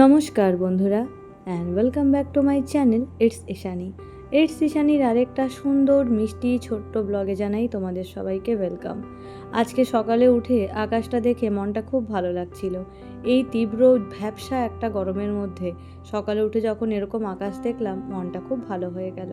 নমস্কার বন্ধুরা and welcome back to my channel it's Ishani it's ইশানির আরেকটা সুন্দর, মিষ্টি, ছোট্ট ব্লগে জানাই তোমাদের সবাইকে ওয়েলকাম আজকে সকালে উঠে আকাশটা দেখে মনটা খুব ভালো লাগছিল। এই তীব্র ভ্যাবসা একটা গরমের মধ্যে সকালে উঠে যখন এরকম আকাশ দেখলাম, মনটা খুব ভালো হয়ে গেল।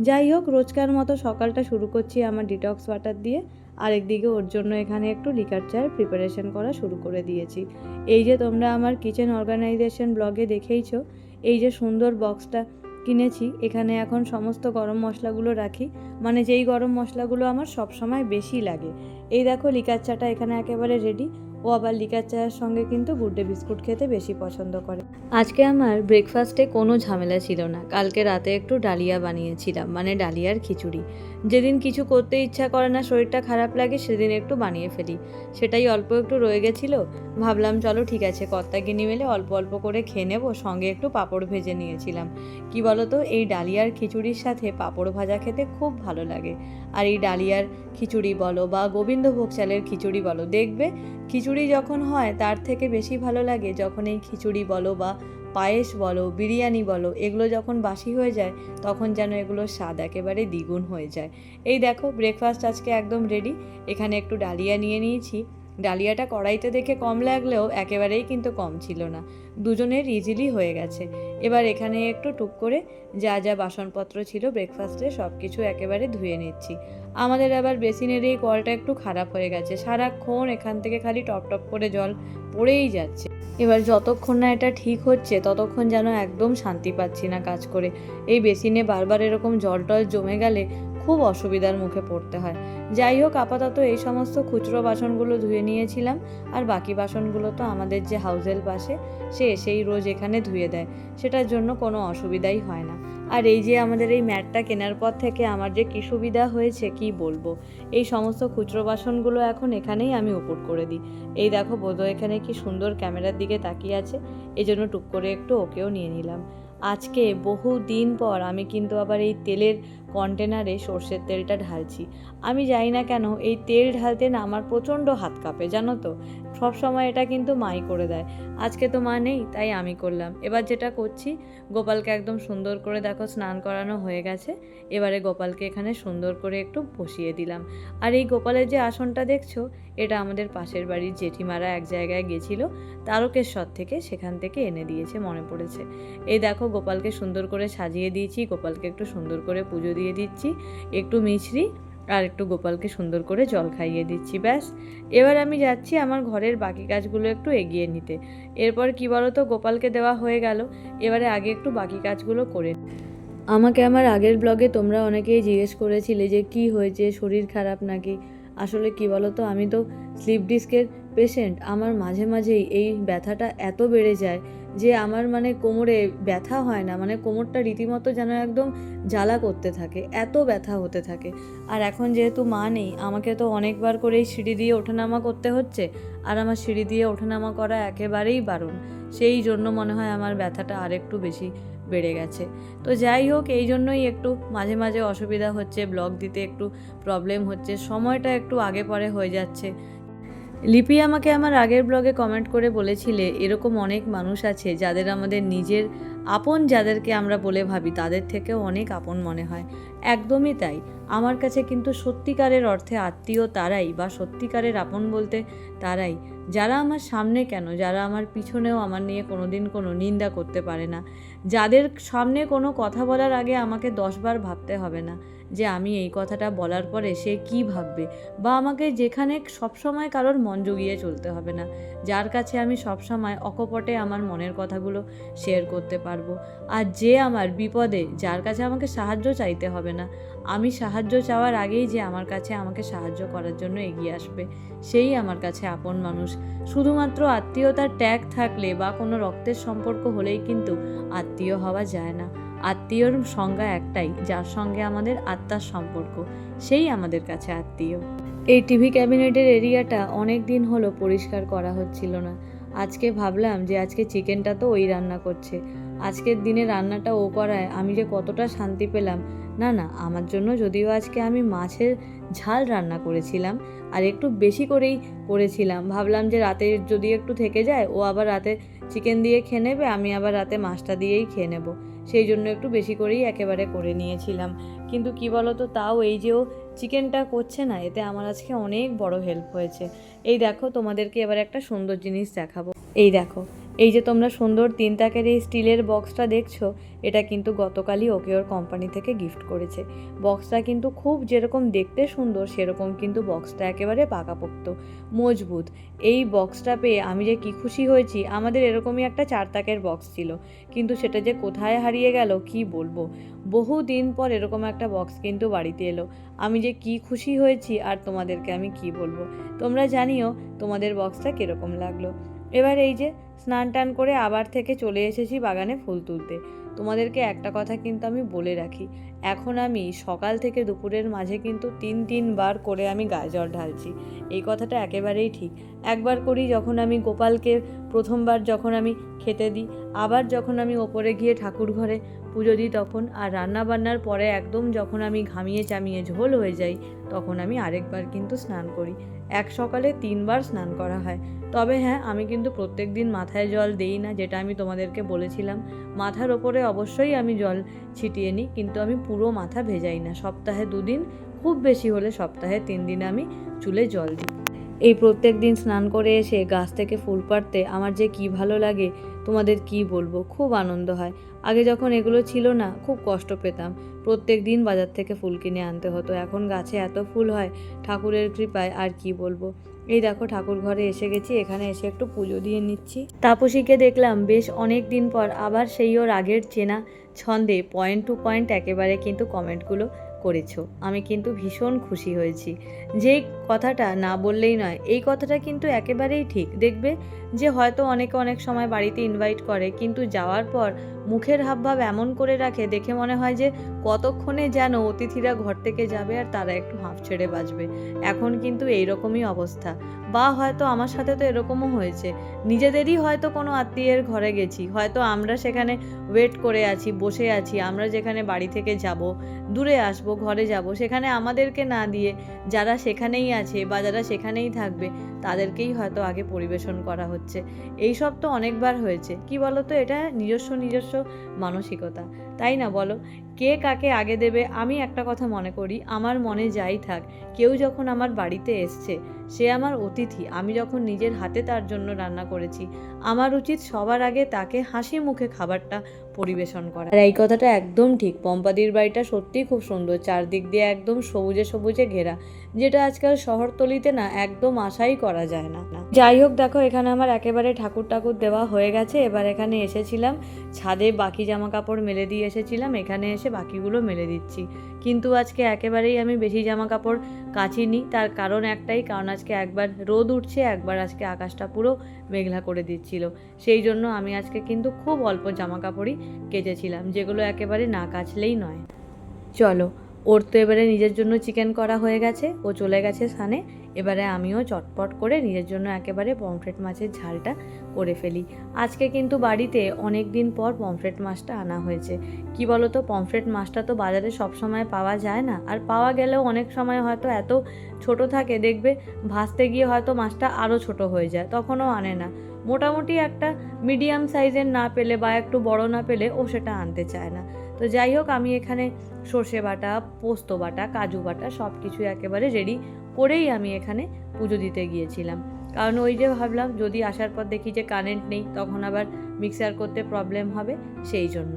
যাই হোক রোজকার মতো সকালটা শুরু করছি আমার ডিটক্স ওয়াটার দিয়ে। আরেকদিকে ওর জন্য এখানে একটু লিকার চায়ের প্রিপারেশন করা শুরু করে দিয়েছি। এই যে তোমরা আমার কিচেন অর্গানাইজেশন ব্লগে দেখেইছো, এই যে সুন্দর বক্সটা কিনেছি, এখানে এখন সমস্ত গরম মশলাগুলো রাখি। মানে যেই গরম মশলাগুলো আমার সব সময় বেশি লাগে। এই দেখো লিকার চাটা এখানে একেবারে রেডি ও আবার লিকার চায়ের সঙ্গে কিন্তু গুড্ডে বিস্কুট খেতে বেশি পছন্দ করে। আজকে আমার ব্রেকফাস্টে কোনো ঝামেলা ছিল না। কালকে রাতে একটু ডালিয়া বানিয়েছিলাম মানে ডালিয়ার খিচুড়ি। যেদিন কিছু করতে ইচ্ছা করে না, শরীরটা খারাপ লাগে, সেদিন একটু বানিয়ে ফেলি। সেটাই অল্প একটু রয়ে গেছিল। ভাবলাম, চলো ঠিক আছে কর্তা গিনি মেলে অল্প অল্প করে খেয়ে নেব, সঙ্গে একটু পাঁপড় ভেজে নিয়েছিলাম। কি বলতো, এই ডালিয়ার খিচুড়ির সাথে পাঁপড় ভাজা খেতে খুব ভালো লাগে। আর এই ডালিয়ার খিচুড়ি বলো বা গোবিন্দভোগ চালের খিচুড়ি বলো, দেখবে খিচুড়ি যখন হয়, তার থেকে বেশি ভালো লাগে যখন এই খিচুড়ি বলো বা পায়েস বলো, বিরিয়ানি বলো, এগুলো যখন বাসি হয়ে যায়, তখন যেন এগুলোর স্বাদ একেবারে দ্বিগুণ হয়ে যায়। এই দেখো ব্রেকফাস্ট আজকে একদম রেডি এখানে একটু ডালিয়া নিয়ে নিয়েছি। ডালিয়াটা কড়াইতে দেখে কম লাগলেও একেবারেই কিন্তু কম ছিল না। দুজনের ইজিলি হয়ে গেছে। এবার এখানে একটু টুক করে যা যা বাসনপত্র ছিল ব্রেকফাস্টে সব কিছু একেবারে ধুয়ে নিচ্ছি। আমাদের আবার বেসিনের এই কলটা একটু খারাপ হয়ে গেছে। সারাক্ষণ এখান থেকে খালি টপ টপ করে জল পড়েই যাচ্ছে। এবার যতক্ষণ না এটা ঠিক হচ্ছে, ততক্ষণ যেন একদম শান্তি পাচ্ছি না কাজ করে। এই বেসিনে বারবার এরকম জল টল জমে গেলে খুব অসুবিধার মুখে পড়তে হয়। যাই হোক, আপাতত এই সমস্ত খুচরো বাসনগুলো ধুয়ে নিয়েছিলাম, আর বাকি বাসনগুলো তো আমাদের যে হাউসের পাশে, সে এসেই রোজ এখানে ধুয়ে দেয়। সেটার জন্য কোনো অসুবিধাই হয় না। আর এই যে আমাদের এই ম্যাটটা কেনার পর থেকে আমার যে কী সুবিধা হয়েছে, কি বলব? এই সমস্ত খুচরো বাসনগুলো এখন এখানেই আমি উপর করে দিই। এই দেখো বোধ এখানে কি সুন্দর ক্যামেরার দিকে তাকিয়ে আছে। এই জন্য টুক করে একটু ওকেও নিয়ে নিলাম। আজকে বহু দিন পর আমি কিন্তু আবার এই তেলের কন্টেনারে সর্ষের তেলটা ঢালছি। আমি জানি না কেন, এই তেল ঢালতে না আমার প্রচণ্ড হাত কাঁপে, জানো তো? সব সময় এটা কিন্তু মাই করে দেয়। আজকে তো মা নেই, তাই আমি করলাম। এবার যেটা করছি, গোপালকে একদম সুন্দর করে দেখো স্নান করানো হয়ে গেছে। এবারে গোপালকে এখানে সুন্দর করে একটু বসিয়ে দিলাম। আর এই গোপালের যে আসনটা দেখছ, এটা আমাদের পাশের বাড়ির জেঠিমারা এক জায়গায় গেছিল, তারকেশ্বর থেকে সেখান থেকে এনে দিয়েছে মনে পড়েছে। এই দেখো গোপালকে সুন্দর করে সাজিয়ে দিয়েছি, গোপালকে একটু সুন্দর করে পুজো দিয়ে দিচ্ছি, একটু মিছরি আর একটু গোপালকে সুন্দর করে জল খাইয়ে দিচ্ছি, ব্যাস। এবার আমি যাচ্ছি আমার ঘরের বাকি কাজগুলো একটু এগিয়ে নিতে। এরপর কি বলো তো গোপালকে দেওয়া হয়ে গেল। এবারে আগে একটু বাকি কাজগুলো করে। আমাকে আমার আগের ব্লগে তোমরা অনেকেই জিজ্ঞেস করেছিলে যে কি হয়েছে, শরীর খারাপ নাকি? আসলে কি বলো তো আমি তো স্লিপ ডিস্কের পেশেন্ট। আমার মাঝে মাঝেই এই ব্যথাটা এত বেড়ে যায় যে আমার মানে কোমরে ব্যথা হয় না মানে কোমরটা রীতিমতো যেন একদম জ্বালা করতে থাকে, এত ব্যথা হতে থাকে। আর এখন যেহেতু মা নেই, আমাকে তো অনেকবার করেই সিঁড়ি দিয়ে ওঠানামা করতে হচ্ছে, আর আমার সিঁড়ি দিয়ে ওঠানামা করা একেবারেই বারণ। সেই জন্য মনে হয় আমার ব্যথাটা আরেকটু বেশি বেড়ে গেছে। তো যাই হোক, এই জন্যই একটু মাঝে মাঝে অসুবিধা হচ্ছে ব্লগ দিতে একটু প্রবলেম হচ্ছে, সময়টা একটু আগে পরে হয়ে যাচ্ছে। লিপি আমাকে আমার আগের ব্লগে কমেন্ট করে বলেছিলে, এরকম অনেক মানুষ আছে যাদের আমাদের নিজের আপন যাদেরকে আমরা বলে ভাবি, তাদের থেকেও অনেক আপন মনে হয়। একদমই তাই। আমার কাছে কিন্তু সত্যিকারের অর্থে আত্মীয় তারাই বা সত্যিকারের আপন বলতে তারাই। যারা আমার সামনে কেন? যারা আমার পিছনেও আমার নিয়ে কোনো দিন কোনো নিন্দা করতে পারে না। যাদের সামনে কোনো কথা বলার আগে আমাকে দশবার ভাবতে হবে না। যে আমি এই কথাটা বলার পরে সে কি ভাববে? বা আমাকে যেখানে সবসময় কারোর মন জুগিয়ে চলতে হবে না। যার কাছে আমি সবসময় অকপটে আমার মনের কথাগুলো শেয়ার করতে পারব। আর যে আমার বিপদে, যার কাছে আমাকে সাহায্য চাইতে হবে না, আমি সাহায্য চাওয়ার আগেই যে আমার কাছে আমাকে সাহায্য করার জন্য এগিয়ে আসবে, সেই আমার কাছে আপন মানুষ। শুধুমাত্র আত্মীয়তার ট্যাগ থাকলে বা কোনো রক্তের সম্পর্ক হলেই কিন্তু আত্মীয় হওয়া যায় না। আত্মীয়র সংজ্ঞা একটাই, যার সঙ্গে আমাদের আত্মার সম্পর্ক। সেই আমাদের কাছে আত্মীয়। এই টিভি ক্যাবিনেটের এরিয়াটা অনেক দিন হলো পরিষ্কার করা হচ্ছিল না। আজকে ভাবলাম যে আজকে চিকেনটা তো ওই রান্না করছে। আজকের দিনে রান্নাটা ও করায় আমি যে কতটা শান্তি পেলাম। না না, আমার জন্য যদিও আজকে আমি মাছের ঝাল রান্না করেছিলাম, আর একটু বেশি করেই করেছিলাম। ভাবলাম যে রাতে যদি একটু থেকে যায়, ও আবার রাতে চিকেন দিয়ে খেয়ে নেবে, আমি আবার রাতে মাছটা দিয়েই খেয়ে নেব। সেই জন্য একটু বেশি করেই একেবারে করে নিয়েছিলাম। কিন্তু কি বলতো, তাও এই যে ও চিকেনটা করছে না, এতে আমার আজকে অনেক বড় হেল্প হয়েছে। এই দেখো তোমাদেরকে এবার একটা সুন্দর জিনিস দেখাবো। এই দেখো এই যে তোমরা সুন্দর তিন তাকের এই স্টিলের বক্সটা দেখছ, এটা কিন্তু গতকালই ওকে ওর কোম্পানি থেকে গিফট করেছে। বক্সটা কিন্তু খুব যেরকম দেখতে সুন্দর, সেরকম কিন্তু বক্সটা একেবারে পাকাপোক্ত, মজবুত। এই বক্সটা পেয়ে আমি যে কি খুশি হয়েছি, আমাদের এরকমই একটা চার তাকের বক্স ছিল। কিন্তু সেটা যে কোথায় হারিয়ে গেল, কি বলব? বহু দিন পর এরকম একটা বক্স কিন্তু বাড়িতে এলো। আমি যে কি খুশি হয়েছি, আর তোমাদেরকে আমি কি বলব? তোমরা জানিও তোমাদের বক্সটা কীরকম লাগল। এবার এই যে স্নান টান করে আবার থেকে চলে এসেছি বাগানে ফুল তুলতে। তোমাদেরকে একটা কথা কিন্তু আমি বলে রাখি, এখন আমি সকাল থেকে দুপুরের মাঝে কিন্তু তিন তিনবার করে আমি গায়ে জল ঢালছি। এই কথাটা একেবারেই ঠিক। একবার করি যখন আমি গোপালকে প্রথমবার যখন আমি খেতে দিই, আবার যখন আমি ওপরে গিয়ে ঠাকুর ঘরে পুজো দিই তখন, আর রান্না বান্নার পরে একদম যখন আমি ঘামিয়ে চামিয়ে ঝোল হয়ে যাই, তখন আমি আরেকবার কিন্তু স্নান করি। এক সকালে তিনবার স্নান করা হয়। তবে হ্যাঁ আমি কিন্তু প্রত্যেক দিন মাথায় জল দেই না, যেটা আমি তোমাদেরকে বলেছিলাম। মাথার ওপরে অবশ্যই আমি জল ছিটিয়ে নিই, কিন্তু আমি পুরো মাথা ভেজাই না। সপ্তাহে দুদিন, খুব বেশি হলে সপ্তাহে তিন দিন আমি চুলে জল দিই। এই প্রত্যেক দিন স্নান করে এসে গাছ থেকে ফুল পাড়তে আমার যে কি ভালো লাগে, তোমাদের কি বলব? খুব আনন্দ হয়। আগে যখন এগুলো ছিল না, খুব কষ্ট পেতাম। প্রত্যেক দিন বাজার থেকে ফুল কিনে আনতে হতো। এখন গাছে এত ফুল হয়, ঠাকুরের কৃপায় আর কি বলব? এই দেখো ঠাকুর ঘরে এসে গেছি, এখানে এসে একটু পুজো দিয়ে নিচ্ছি। তাপসীকে দেখলাম, বেশ অনেক দিন পর আবার সেই ওর আগের চেনা ছন্দে পয়েন্ট টু পয়েন্ট একেবারে কিন্তু কমেন্টগুলো করেছ। আমি কিন্তু ভীষণ খুশি হয়েছি। যে কথাটা না বললেই নয়। এই কথাটা কিন্তু একেবারেই ঠিক। দেখবে যে হয়তো অনেকে অনেক সময় বাড়িতে ইনভাইট করে, কিন্তু যাওয়ার পর মুখের হাবভাব এমন করে রাখে, দেখে মনে হয় যে কতক্ষণে যেন অতিথিরা ঘর থেকে যাবে আর তারা একটু হাঁফ ছেড়ে বাঁচবে। এখন কিন্তু এইরকমই অবস্থা। বা হয়তো আমার সাথে তো এরকমও হয়েছে। নিজেদেরই হয়তো কোনো আত্মীয়ের ঘরে গেছি। হয়তো আমরা সেখানে ওয়েট করে আছি, বসে আছি, আমরা যেখানে বাড়ি থেকে যাব, দূরে আসব, ঘরে যাব, সেখানে আমাদেরকে না দিয়ে যারা সেখানেই আছে বা যারা সেখানেই থাকবে, তাদেরকেই হয়তো আগে পরিবেশন করা হচ্ছে। এই সব তো অনেকবার হয়েছে। কি বলতো? এটা নিজস্ব নিজস্ব মানসিকতা। তাই না বলো? কে কাকে আগে দেবে? আমি একটা কথা মনে করি, আমার মনে যাই থাক, কেউ যখন আমার বাড়িতে এসছে, সে আমার অতিথি, আমি যখন নিজের হাতে তার জন্য রান্না করেছি, আমার উচিত সবার আগে তাকে হাসি মুখে খাবারটা পরিবেশন করা। আর এই কথাটা একদম ঠিক, পম্পাদির বাড়িটা সত্যিই খুব সুন্দর, চারদিক দিয়ে একদম সবুজে সবুজে ঘেরা, যেটা আজকাল শহরতলিতে না একদম আশাই করা যায় না। যাই হোক, দেখো, এখানে আমার একেবারে ঠাকুর ঠাকুর দেওয়া হয়ে গেছে, এবার এখানে এসেছিলাম, ছাদে বাকি জামা কাপড় মেলে দিয়ে এসেছিলাম, এখানে এসে বাকিগুলো মেলে দিচ্ছি। কিন্তু আজকে একেবারেই আমি বেশি জামা কাপড় কাচিনি, তার কারণ একটাই, কারণ আজকে একবার রোদ উঠছে, একবার আজকে আকাশটা পুরো মেঘলা করে দিচ্ছিল। সেই জন্য আমি আজকে কিন্তু খুব অল্প জামা কাপড়ই কেচেছিলাম, যেগুলো একেবারে না কাচলেই নয়। চলো ওর তো এবারে নিজের জন্য চিকেন করা হয়ে গেছে, ও চলে গেছে সানে এবারে আমিও চটপট করে নিজের জন্য একেবারে পমফ্রেট মাছের ঝালটা করে ফেলি। আজকে কিন্তু বাড়িতে অনেক দিন পর পমফ্রেট মাছটা আনা হয়েছে। কি বলো তো পমফ্রেট মাছটা তো বাজারে সব সময় পাওয়া যায় না। আর পাওয়া গেলেও অনেক সময় হয়তো এত ছোট থাকে, দেখবে ভাজতে গিয়ে হয়তো মাছটা আরও ছোট হয়ে যায়, তখনও আনে না। মোটামুটি একটা মিডিয়াম সাইজের না পেলে বা একটু বড় না পেলে ও সেটা আনতে চায় না। তো যাই হোক, আমি এখানে সর্ষে বাটা, পোস্ত বাটা, কাজু বাটা সব কিছু একেবারে রেডি করেই আমি এখানে পুজো দিতে গিয়েছিলাম। কারণ ওই যে ভাবলাম, যদি আসার পর দেখি যে কারেন্ট নেই, তখন আবার মিক্সার করতে প্রবলেম হবে, সেই জন্য।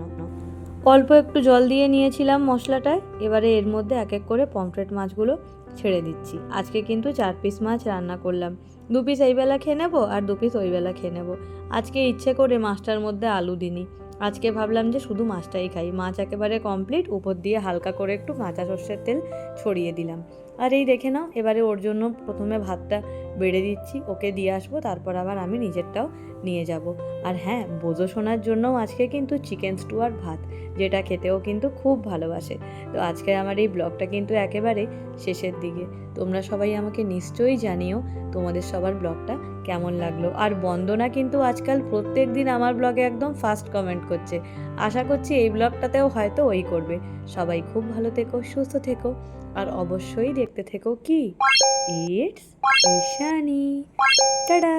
অল্প একটু জল দিয়ে নিয়েছিলাম মশলাটায়, এবারে এর মধ্যে এক এক করে পমফ্রেট মাছগুলো ছেড়ে দিচ্ছি। আজকে কিন্তু চার পিস মাছ রান্না করলাম। দু পিস এই বেলা খেয়ে নেব আর দু পিস ওই বেলা খেয়ে নেব। আজকে ইচ্ছে করে মাছটার মধ্যে আলু দিনি আজকে ভাবলাম যে শুধু মাছটাই খাই। মাছ একেবারে কমপ্লিট উপর দিয়ে হালকা করে একটু কাঁচা সর্ষের তেল ছড়িয়ে দিলাম। আর এই দেখে নাও, এবারে ওর জন্য প্রথমে ভাতটা বেড়ে দিচ্ছি, ওকে দিয়ে আসব, তারপর আবার আমি নিজেরটাও নিয়ে যাব। আর হ্যাঁ বোঝো শোনার জন্যও আজকে কিন্তু চিকেন স্টু আর ভাত, যেটা খেতেও কিন্তু খুব ভালোবাসে। তো আজকের আমার এই ব্লগটা কিন্তু একেবারে শেষের দিকে। তোমরা সবাই আমাকে নিশ্চয়ই জানিও তোমাদের সবার ব্লগটা কেমন লাগল। আর বন্দনা কিন্তু আজকাল প্রত্যেক দিন আমার ব্লগে একদম ফার্স্ট কমেন্ট করছে। আশা করছি এই ব্লগটাতেও হয়তো ওই করবে। সবাই খুব ভালো থেকো, সুস্থ থেকো, আর অবশ্যই দেখতে থেকো কি? ইটস ঈশানি। টাটা!